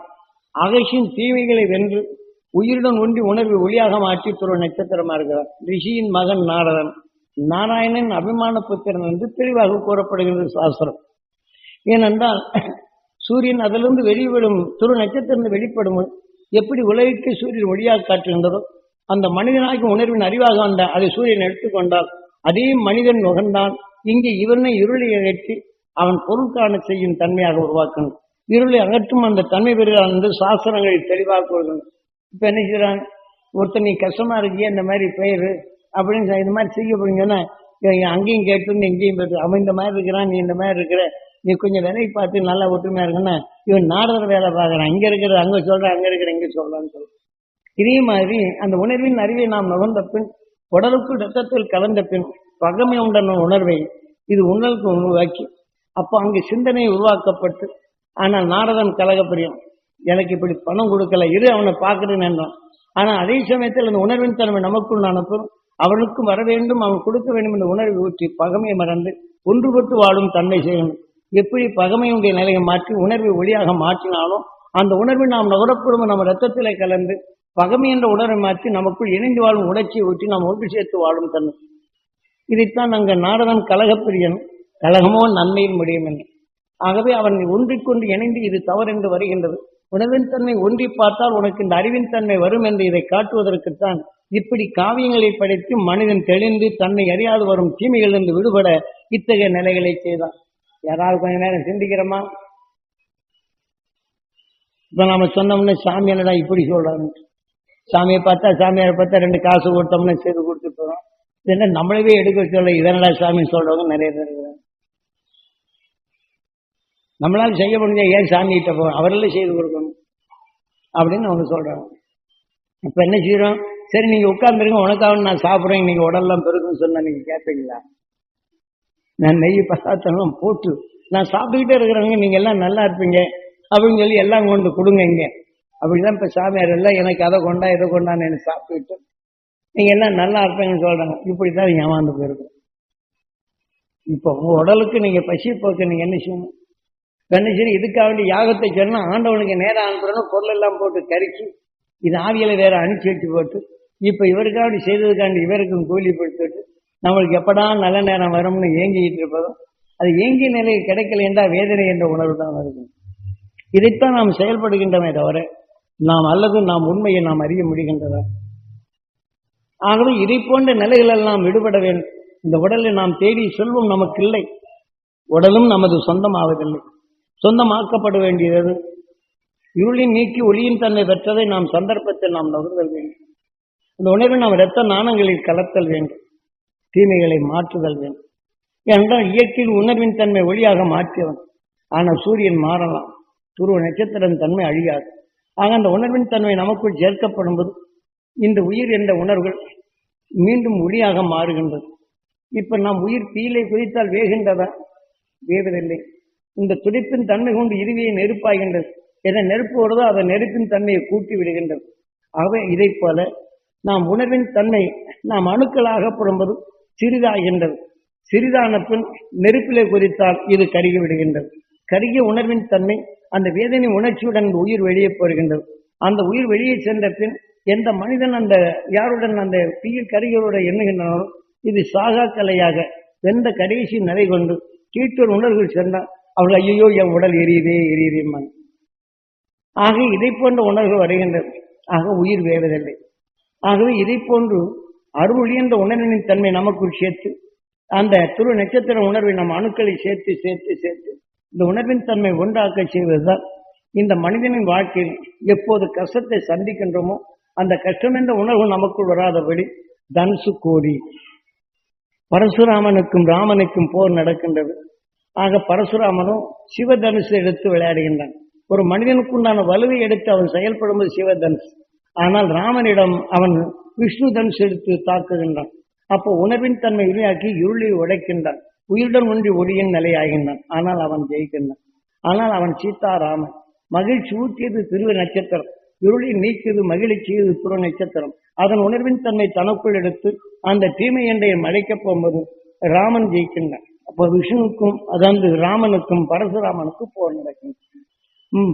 அகசின் தீமைகளை வென்று உயிருடன் ஒன்றி உணர்வு ஒளியாக மாற்றி துருவ நட்சத்திரமா இருக்கிறார். ரிஷியின் மகன் நாரதன். நாராயணன் அபிமான புத்திரன் என்று தெளிவாக கூறப்படுகிறது சாஸ்திரம். ஏனென்றால் சூரியன் அதிலிருந்து வெளிவிடும் துரு நட்சத்திரம் வெளிப்படும் எப்படி உலகிற்கு சூரியன் ஒளியாக காட்டுகின்றதோ அந்த மனிதனாகி உணர்வின் அறிவாக வந்த அதை சூரியன் எடுத்துக்கொண்டால் அதே மனிதன் நுகர்ந்தான். இங்கே இவனை இருளை அகற்றி அவன் பொருள் காண செய்யும் தன்மையாக உருவாக்கணும். இருளை அகற்றும் அந்த தன்மை பெறுகிறான் என்று சாஸ்திரங்களில் தெளிவாக கூறுகின்றன. இப்போ என்ன செய்கிறாங்க ஒருத்தர் நீ கஷ்டமாக இருக்கிய இந்த மாதிரி பெயர். அப்படின்னு இந்த மாதிரி செய்ய போறீங்கன்னா அங்கேயும் கேட்டு இங்கேயும் போயிட்டு அவன் இந்த மாதிரி இருக்கிறான் நீ இந்த மாதிரி இருக்கிற. நீ கொஞ்சம் வேலையை பார்த்து நல்லா ஒற்றுமையா இருக்குன்னா இவன் நாடகர் வேலை பார்க்குறான். இங்கே இருக்கிறது அங்கே சொல்கிறேன் அங்கே இருக்கிற இங்கே சொல்கிறான்னு சொல்கிறான் இதே மாதிரி அந்த உணர்வின் அறிவை நாம் நுகர்ந்த பின் உடலுக்குள் ரத்தத்தில் கலந்த பின் பகமை உண்டான உணர்வை இது உணர்வுக்கு உருவாக்கி அப்போ அங்கு சிந்தனை உருவாக்கப்பட்டு ஆனால் நாரதன் கலகப்பிரியம். எனக்கு இப்படி பணம் கொடுக்கல இரு அவனை பார்க்கிறேன் என்றான் ஆனால் அதே சமயத்தில் அந்த உணர்வின் தன்மை நமக்குள் அனுப்பும். அவனுக்கும் வர வேண்டும் அவன் கொடுக்க வேண்டும் என்ற உணர்வை ஊற்றி பகமையை மறந்து ஒன்றுபட்டு வாழும் தன்மை செய்யணும் எப்படி பகமையுடைய நிலையை மாற்றி உணர்வை ஒளியாக மாற்றினாலும் அந்த உணர்வை நாம் நுகரப்படும் நம்ம ரத்தத்திலே கலந்து பகமை என்ற உணர்வை மாற்றி நமக்குள் இணைந்து வாழும் உணர்ச்சியை ஊற்றி நாம் ஒன்று சேர்த்து வாழும் தன்மை. இதைத்தான் அங்கே நாரதன் கலகப்பிரியன் கலகமோ நன்மையில் முடியும் என்று. ஆகவே அவன் ஒன்றிக்கொண்டு இணைந்து இது தவறு என்று வருகின்றது. உணவின் தன்மை ஒன்றி பார்த்தால் உனக்கு இந்த அறிவின் தன்மை வரும் என்று இதை காட்டுவதற்குத்தான் இப்படி காவியங்களை படைத்து மனிதன் தெளிந்து தன்னை அறியாது வரும் தீமைகளிலிருந்து விடுபட இத்தகைய நிலைகளை செய்தான். யாராவது கொஞ்ச நேரம் சிந்திக்கிறோமா? இப்ப நாம சொன்னோம்னா சாமி என்னடா இப்படி சொல்றாங்க சாமியை பார்த்தா சாமியாரை பார்த்தா ரெண்டு காசு கொடுத்தோம்னா செய்து கொடுத்துட்டு போறோம் என்ன நம்மளவே எடுக்க சொல்ல இதனடா சாமி சொல்றவங்க நிறைய பேர் இருக்கிறாங்க. நம்மளால செய்ய முடிஞ்ச ஏன் சாமி கிட்ட போறோம் அவர்களே செய்து கொடுக்கணும். அப்படின்னு அவங்க சொல்கிறாங்க இப்போ என்ன செய்கிறோம் சரி நீங்கள் உட்காந்துருங்க உனக்காக நான் சாப்பிட்றேன் இன்றைக்கி உடல்லாம் பெருக்குன்னு சொன்னா நீங்கள் கேட்பீங்களா நான் நெய் பதார்த்தம்லாம் போட்டு நான் சாப்பிட்டுக்கிட்டே இருக்கிறவங்க நீங்கள் எல்லாம் நல்லா இருப்பீங்க. அப்படின்னு சொல்லி எல்லாம் கொண்டு கொடுங்க இங்கே. அப்படிதான் இப்போ சாமியார் எல்லாம் எனக்கு அதை கொண்டா இதை கொண்டான்னு எனக்கு சாப்பிட்டுக்கிட்டு நீங்கள் எல்லாம் நல்லா இருப்பீங்கன்னு சொல்கிறாங்க இப்படி தான் ஏமாந்து போயிருக்கோம். இப்போ உங்கள் உடலுக்கு நீங்கள் பசி போக்க நீங்கள் என்ன செய்யணும்? என்ன இதுக்காக வேண்டிய யாகத்தை சொன்னால் ஆண்டவனுக்கு நேரம் அனுப்புறணும் பொருள் எல்லாம் போட்டு கறிச்சு இது ஆவியில் வேற அனுப்பிச்சி வச்சு போட்டு இப்போ இவருக்காண்டி செய்ததுக்காண்டி இவருக்கும் கூலி கொடுத்துட்டு நம்மளுக்கு எப்படா நல்ல நேரம் வரும்னு ஏங்கிட்டு இருப்பதும் அது ஏங்கிய நிலை கிடைக்கல என்றால் வேதனை என்ற உணர்வு தான் வருது. இதைத்தான் நாம் செயல்படுகின்றமே தவிர நாம் அல்லது நாம் உண்மையை நாம் அறிய முடிகின்றதா? ஆகவே இதை போன்ற நிலைகள் விடுபட வேண்டும். இந்த உடலை நாம் தேடி செல்வம் நமக்கு இல்லை உடலும் நமது சொந்தமாவதில்லை. சொந்தமாக்கப்பட வேண்டியது. இருளின் நீக்கி ஒளியின் தன்மை பெற்றதை நாம் சந்தர்ப்பத்தில் நாம் நகர்தல் வேண்டும். அந்த உணர்வை நாம் இரத்த நாணங்களில் கலத்தல் வேண்டும். தீமைகளை மாற்றுதல் வேண்டும். ஏனென்றால் இயற்கையில் உணர்வின் தன்மை ஒளியாக மாற்றியவன். ஆனால் சூரியன் மாறலாம். துருவ நட்சத்திரம் தன்மை அழியாது. ஆக அந்த உணர்வின் தன்மை நமக்குள் சேர்க்கப்படும் போது இந்த உயிர் என்ற உணர்வுகள் மீண்டும் ஒளியாக மாறுகின்றது. இப்ப நாம் உயிர் தீயிலை குதித்தால் வேகின்றதா வேவதில்லை இந்த துடிப்பின் தன்மை கொண்டு இருவியை நெருப்பாகின்றது எதை நெருப்பு வருதோ அதை நெருப்பின் தன்மையை கூட்டி விடுகின்றது. ஆகவே இதை போல நாம் உணர்வின் தன்மை நாம் அணுக்களாகப்படும்போது சிறிதாகின்றது. சிறிதான பின் நெருப்பிலே குறித்தால் இது கருகி விடுகின்றது. கருகிய உணர்வின் தன்மை அந்த வேதனை உணர்ச்சியுடன் உயிர் வெளியே போகின்றது. அந்த உயிர் வெளியே சென்ற பின் எந்த மனிதன் அந்த யாருடன் அந்த தீயில் கருகியோட எண்ணுகின்றனோ இது சாகா கலையாக வெந்த கடைசி நிலை கொண்டு கீட்டோர் உணர்வுகள் சென்றால் அவர்கள் ஐயோ என் உடல் எரியுதே எரியுதேம்மான் ஆக இதை போன்ற உணர்வு வருகின்றது. ஆக உயிர் வேவதில்லை ஆகவே இதை போன்று அருள் என்ற உணர்வின் தன்மை நமக்குள் சேர்த்து அந்த துரு நட்சத்திர உணர்வை நம் அணுக்களை சேர்த்து சேர்த்து சேர்த்து இந்த உணர்வின் தன்மை ஒன்றாக்க செய்வதுதான் இந்த மனிதனின் வாழ்க்கையில் எப்போது கஷ்டத்தை சந்திக்கின்றோமோ அந்த கஷ்டம் என்ற உணர்வு நமக்குள் வராதபடி தனுசு கோரி பரசுராமனுக்கும் ராமனுக்கும் போர் நடக்கின்றது. ஆக பரசுராமனும் சிவதனுசு எடுத்து விளையாடுகின்றான். ஒரு மனிதனுக்குண்டான வலுவை எடுத்து அவன் செயல்படும்போது சிவதனுசு. ஆனால் ராமனிடம் அவன் விஷ்ணு தனுசு எடுத்து தாக்குகின்றான். அப்போ உணர்வின் தன்மை உருவாக்கி இருளை உடைக்கின்றான். உயிருடன் ஒன்றி ஒளியின் நிலையாகின்றான். ஆனால் அவன் ஜெயிக்கின்றான். ஆனால் அவன் சீதா ராமன் மகிழ்ச்சி ஊற்றியது திருவ நட்சத்திரம். இருளை நீக்கியது மகிழ்ச்சியது துரு நட்சத்திரம். அதன் உணர்வின் தன்மை தனக்குள் எடுத்து அந்த தீமை என்ற மழைக்கப் போகும்போது ராமன் ஜெயிக்கின்றான். அப்போ விஷ்ணுக்கும் அதாவது ராமனுக்கும் பரசுராமனுக்கும் போர் நடக்கின்றது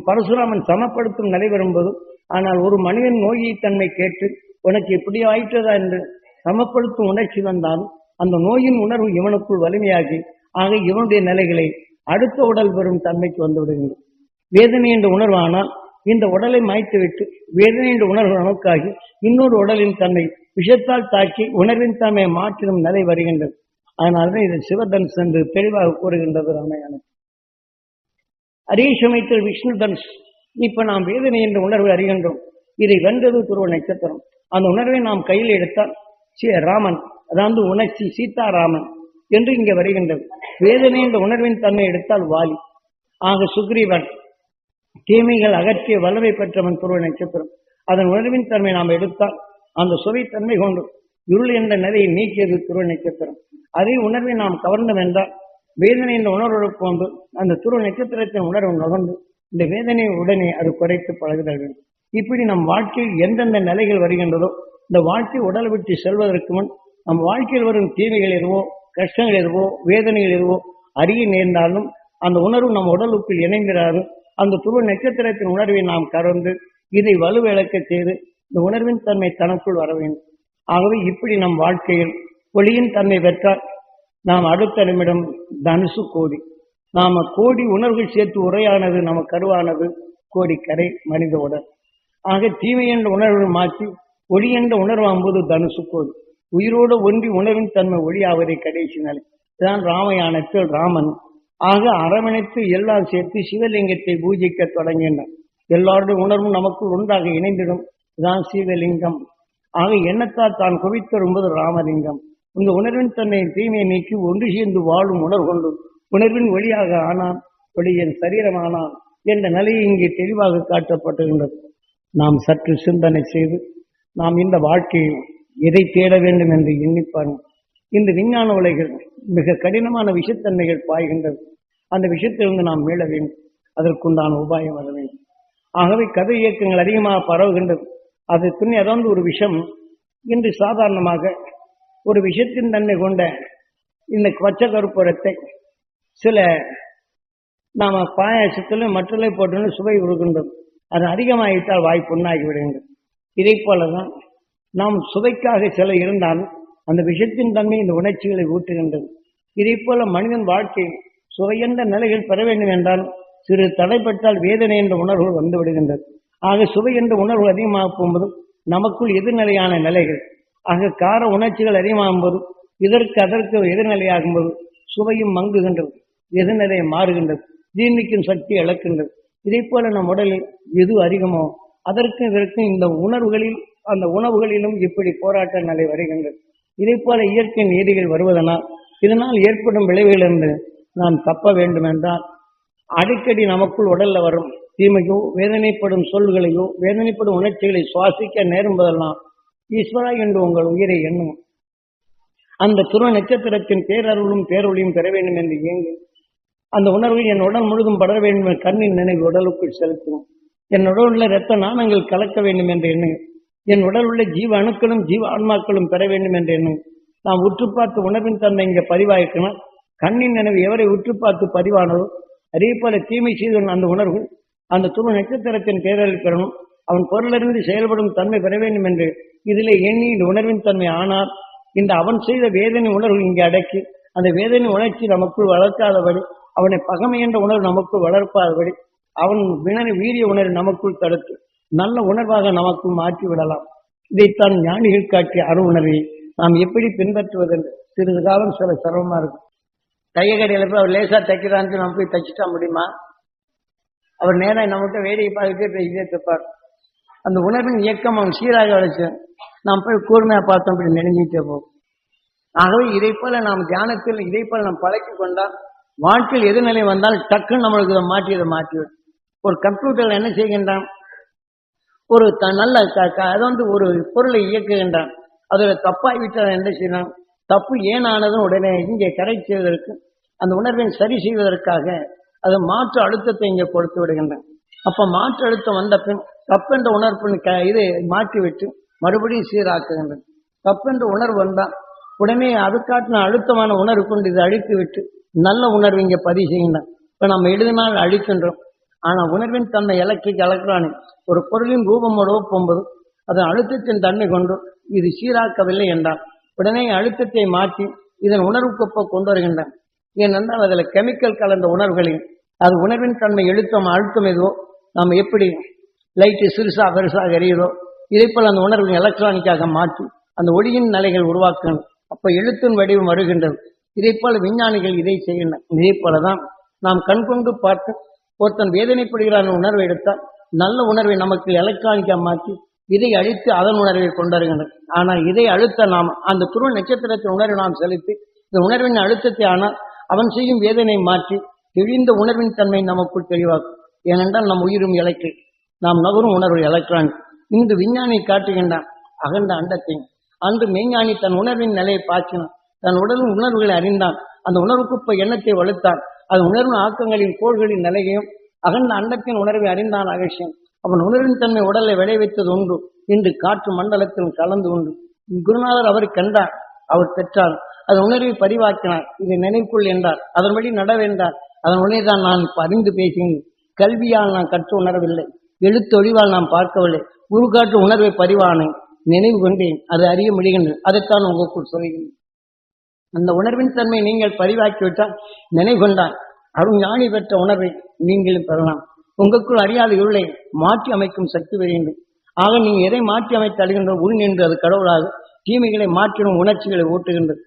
பரசுராமன் சமப்படுத்தும் நிலை வரும்போது ஆனால் ஒரு மனிதன் நோயை தன்மை கேட்டு உனக்கு எப்படி ஆயிட்டதா என்று சமப்படுத்தும் உணர்ச்சி வந்தாலும் அந்த நோயின் உணர்வு இவனுக்குள் வலிமையாகி ஆக இவனுடைய நிலைகளை அடுத்த உடல் பெறும் தன்மைக்கு வந்து விடுகின்றது வேதனை என்ற உணர்வானால் இந்த உடலை மாய்த்துவிட்டு வேதனை என்ற உணர்வு நமக்காகி இன்னொரு உடலின் தன்மை விஷத்தால் தாக்கி உணர்வின் தன்மை மாற்றிடும் நிலை வருகின்றது. அதனால்தான் இது சிவதன்ஸ் என்று தெளிவாக கூறுகின்றது ராமாயணம். அரிய சமயத்தில் விஷ்ணு தன்ஸ். இப்ப நாம் வேதனை என்ற உணர்வை அறிகின்றோம். இதை வென்றது துருவ நட்சத்திரம். அந்த உணர்வை நாம் கையில் எடுத்தால் ராமன் அதாவது உணர்ச்சி சீதாராமன் என்று இங்கே வருகின்றது. வேதனை என்ற உணர்வின் தன்மை எடுத்தால் வாலி. ஆக சுக்ரீவன் தீமைகள் அகற்றிய வல்லமை பெற்றவன் துருவ நட்சத்திரம். அதன் உணர்வின் தன்மை நாம் எடுத்தால் அந்த சுவைத்தன்மை கொண்டு இருள் என்ற நிலையை நீக்கியது துருவ நட்சத்திரம் அதே உணர்வை நாம் கவர்ந்தோம் என்றால் வேதனை என்ற உணர்வோடு போன்று அந்த துருவ நட்சத்திரத்தின் உணர்வு நுகர்ந்து இந்த வேதனையை உடனே அது குறைத்து பழகுதல் வேண்டும். இப்படி நம் வாழ்க்கையில் எந்தெந்த நிலைகள் வருகின்றதோ இந்த வாழ்க்கை உடலை விட்டு செல்வதற்கு முன் நம் வாழ்க்கையில் வரும் தீமைகள் எதுவோ கஷ்டங்கள் எதுவோ வேதனைகள் எதுவோ அறிய நேர்ந்தாலும் அந்த உணர்வு நம் உடலுக்குள் இணைந்திராது அந்த துருவ நட்சத்திரத்தின் உணர்வை நாம் கறந்து இதை வலுவிழக்க செய்து இந்த உணர்வின் தன்மை தனக்குள் வர வேண்டும். ஆகவே இப்படி நம் வாழ்க்கையில் ஒளியின் தன்மை பெற்றால் நாம் அடுத்த நிமிடம் தனுசு கோடி. நாம கோடி உணர்வுகள் சேர்த்து உரையானது நம்ம கருவானது கோடி கரை மனித உடல். ஆக தீமை என்ற உணர்வு மாற்றி ஒளி என்ற உணர்வாகும்போது தனுசு கோடி. உயிரோடு ஒன்றி உணர்வின் தன்மை ஒளியாவதை கடைசி நிலை. இதுதான் ராமயானத்தில் ராமன். ஆக அரவணைத்து எல்லாம் சேர்த்து சிவலிங்கத்தை பூஜிக்க தொடங்கினார். எல்லாருடைய உணர்வும் நமக்குள் ஒன்றாக இணைந்திடும். இதுதான் சிவலிங்கம். ஆக எண்ணத்தால் தான் குவித்த வரும்போது ராமலிங்கம்? இந்த உணர்வின் தன்னை தீமையை நீக்கி ஒன்று சேர்ந்து வாழும் உணர்கொண்டு உணர்வின் வழியாக ஆனான் ஒளியின் சரீரமானான் என்ற நிலையை இங்கே தெளிவாக காட்டப்பட்டுகின்றது நாம் சற்று சிந்தனை செய்து நாம் இந்த வாழ்க்கையில் எதை தேட வேண்டும் என்று எண்ணிப்பாருங்கள் இந்த விஞ்ஞான உலைகள் மிக கடினமான விஷத்தன்மைகள் பாய்கின்றது. அந்த விஷயத்திலிருந்து நாம் மீள வேண்டும். அதற்குண்டான உபாயம் வர வேண்டும். ஆகவே கதை இயக்கங்கள் அதிகமாக பரவுகின்றது. அது பின் ஏதாவது ஒரு விஷம் இன்று சாதாரணமாக ஒரு விஷத்தின் தன்மை கொண்ட இந்த பச்சை கருப்புரத்தை சில நாம பாயாசத்திலும் மற்றலை போட்டு சுவை கொடுக்கின்றோம் அது அதிகமாகிவிட்டால் வாய் புண்ணாகி விடுகின்றது இதை போலதான் நாம் சுவைக்காக சில இருந்தால் அந்த விஷத்தின் தன்மை இந்த உணர்ச்சிகளை ஊட்டுகின்றது. இதை போல மனிதன் வாழ்க்கை சுவையென்ற நிலைகள் பெற வேண்டும் என்றால் சிறு தடைப்பட்டால் வேதனை என்ற உணர்வு வந்து விடுகின்றது ஆக சுவை என்ற உணர்வு அதிகமாக போகும்போது நமக்குள் எதிர்நிலையான நிலைகள். ஆக கார உணர்ச்சிகள் அதிகமாகும்போது இதற்கு அதற்கு எதிர்நிலையாகும் போது சுவையும் மங்குகின்றது எதிர்நிலை மாறுகின்றது ஜீர்ணிக்கும் சக்தி இழக்கின்றது. இதை போல நம் உடலில் எது அதிகமோ அதற்கும் இதற்கும் இந்த உணர்வுகளில் அந்த உணவுகளிலும் இப்படி போராட்ட நிலை வருகின்றது. இதை போல இயற்கை நீதிகள் வருவதனால் இதனால் ஏற்படும் விளைவுகளிலிருந்து நாம் தப்ப வேண்டும் என்றால் அடிக்கடி நமக்குள் உடல்ல வரும் தீமையோ வேதனைப்படும் சொல்களையோ வேதனைப்படும் உணர்ச்சிகளை சுவாசிக்க நேரும்பதெல்லாம் ஈஸ்வரா என்று உங்கள் உயிரை எண்ணும். அந்த துருவ நட்சத்திரத்தின் பேரருளும் பேரொழியும் பெற வேண்டும் என்று இயங்கும் அந்த உணர்வு என் உடல் முழுதும் படர வேண்டும் கண்ணின் நினைவு உடலுக்குள் செலுத்தும். என் உடல் உள்ள இரத்த நாணங்கள் கலக்க வேண்டும் என்று எண்ணு. என் உடல் உள்ள ஜீவ அணுக்களும் ஜீவ ஆன்மாக்களும் பெற வேண்டும் என்று எண்ணு. நாம் உற்று பார்த்து உணர்வின் தன்மை இங்கே பதிவாயிருக்கணும் கண்ணின் நினைவு எவரை உற்று பார்த்து பதிவானதோ அதே போல தீமை செய்த அந்த உணர்வு அந்த துருவ நட்சத்திரத்தின் பேரல் பெறணும் அவன் பொருளிலிருந்து செயல்படும் தன்மை பெற வேண்டும் என்று இதிலே எண்ணி இந்த உணர்வின் தன்மை ஆனார். இந்த அவன் செய்த வேதனை உணர்வு இங்கே அடக்கி அந்த வேதனை உணர்ச்சி நமக்குள் வளர்க்காதபடி அவனை பகமை என்ற உணர்வு நமக்குள் வளர்ப்பாதபடி அவன் வினனை வீரிய உணர்வு நமக்குள் தடுத்து நல்ல உணர்வாக நமக்குள் மாற்றி விடலாம் இதைத்தான் ஞானிகள் காட்டிய அரு உணர்வை நாம் எப்படி பின்பற்றுவதென்று சிறிது காலம் சில சிரமமா இருக்கும். கையகடையில் போய் அவர் லேசா தைக்கிறான்னு நம்ம போய் தைச்சிட்டா முடியுமா? அவர் நேராக நம்மகிட்ட வேடிக்கை பார்த்துட்டு இதே தைப்பார் அந்த உணர்வின் இயக்கம் அவன் சீராக வளைச்சு நாம் போய் கூர்மையா பார்த்தோம் அப்படி நெருங்கிட்டே போகும். ஆகவே இதை போல நாம் தியானத்தில் இதை போல நாம் பழக்கி கொண்டால் வாழ்க்கையில் எதிர்நிலை வந்தால் டக்குன்னு நம்மளுக்கு இதை மாற்றி இதை மாற்றிவிடும். ஒரு கம்ப்யூட்டர்ல என்ன செய்கின்றான்? ஒரு த- நல்ல க- அது வந்து ஒரு பொருளை இயக்குகின்றான். அதோட தப்பாகிவிட்டால் என்ன செய்யலாம் தப்பு ஏன் ஆனதும் உடனே இங்கே கடை செய்வதற்கு அந்த உணர்வின் சரி செய்வதற்காக அது மாற்று அழுத்தத்தை இங்கே கொடுத்து விடுகின்றன. அப்ப மாற்று அழுத்தம் வந்த பின் தப்பென்ற உணர்வு க இது மாற்றிவிட்டு மறுபடியும் சீராக்குகின்றன. தப்பென்ற உணர்வு வந்தால் உடனே அதுக்காட்டின அழுத்தமான உணர்வு கொண்டு இதை அழித்து விட்டு நல்ல உணர்வு இங்கே பதிவு செய்கின்றன இப்ப நம்ம எழுதினால் அழிக்கின்றோம். ஆனா உணர்வின் தன்மை இலக்கி கலக்கிறானே. ஒரு பொருளின் ரூபமோட போகும்போது அதன் அழுத்தத்தின் தன்மை கொண்டு இது சீராக்கவில்லை என்றால் உடனே அழுத்தத்தை மாற்றி இதன் உணர்வுக்கொப்ப கொண்டு வருகின்றன. ஏனென்றால் அதில் கெமிக்கல் கலந்த உணர்வுகளின் அது உணர்வின் தன்மை எழுத்தம் அழுத்தம் எதுவோ நாம் எப்படி லைட்டு சிறுசா பெருசாக எரியுதோ இதைப்போல் அந்த உணர்வு எலக்ட்ரானிக்காக மாற்றி அந்த ஒளியின் நிலைகள் உருவாக்கணும் அப்போ எழுத்தின் வடிவம் வருகின்றது. இதைப்போல் விஞ்ஞானிகள் இதை செய்யணும் இதே போலதான் நாம் கண்கொண்டு பார்த்து ஒருத்தன் வேதனைப்படுகிறான் உணர்வை எடுத்தால் நல்ல உணர்வை நமக்கு எலக்ட்ரானிக்காக மாற்றி இதை அழித்து அதன் உணர்வை கொண்டு வருகின்றனர். ஆனால் இதை அழுத்த நாம் அந்த துருவ நட்சத்திரத்தின் உணர்வை நாம் செலுத்தி இந்த உணர்வின் அழுத்தத்தை ஆனால் அவன் செய்யும் வேதனை மாற்றி தெளிந்த உணர்வின் தன்மை நமக்குள் தெளிவாக்கும். ஏனென்றால் நம் உயிரும் இலக்கு நாம் நகரும் உணர்வு எலக்ட்ரான் இன்று விஞ்ஞானி காட்டுகின்றான் அகண்ட அண்டத்தை அன்று மெய்ஞானி தன் உணர்வின் நிலையை பாய்ச்சினான் தன் உடலின் உணர்வுகளை அறிந்தான். அந்த உணர்வுக்குப்ப எண்ணத்தை வலுத்தான். அது உணர்வு ஆக்கங்களின் கோள்களின் நிலையையும் அகண்ட அண்டத்தின் உணர்வை அறிந்தான் அகசியம் அவன் உணர்வின் தன்மை உடலை விளைவித்தது உண்டு இன்று காற்று மண்டலத்தில் கலந்து உண்டு குருநாதர் அவரை கண்டார் அவர் பெற்றார். அதன் உணர்வை பதிவாக்கினார் இதை நினைவுக்குள் என்றார். அதன்படி நடவென்றார். அதன் உடனே தான் நான் பறிந்து அறிந்து பேசினேன். கல்வியால் நான் கற்று உணரவில்லை. எழுத்தொழிவால் நான் பார்க்கவில்லை. குரு காற்று உணர்வை பதிவானேன் நினைவு கொண்டேன். அது அறிய முடிகின்றது. அதைத்தான் உங்களுக்குள் சொல்கிறேன். அந்த உணர்வின் தன்மை நீங்கள் பதிவாக்கிவிட்டால் நினைவு கொண்டான் அருண் ஞானி பெற்ற உணர்வை நீங்களும் பெறலாம். உங்களுக்குள் அறியாத இருளை மாற்றி அமைக்கும் சக்தி வருகின்றது ஆக நீங்கள் எதை மாற்றி அமைத்து அழுகின்ற உள் நின்று அது கடவுளாக தீமைகளை மாற்றிடும் உணர்ச்சிகளை ஊட்டுகின்றது.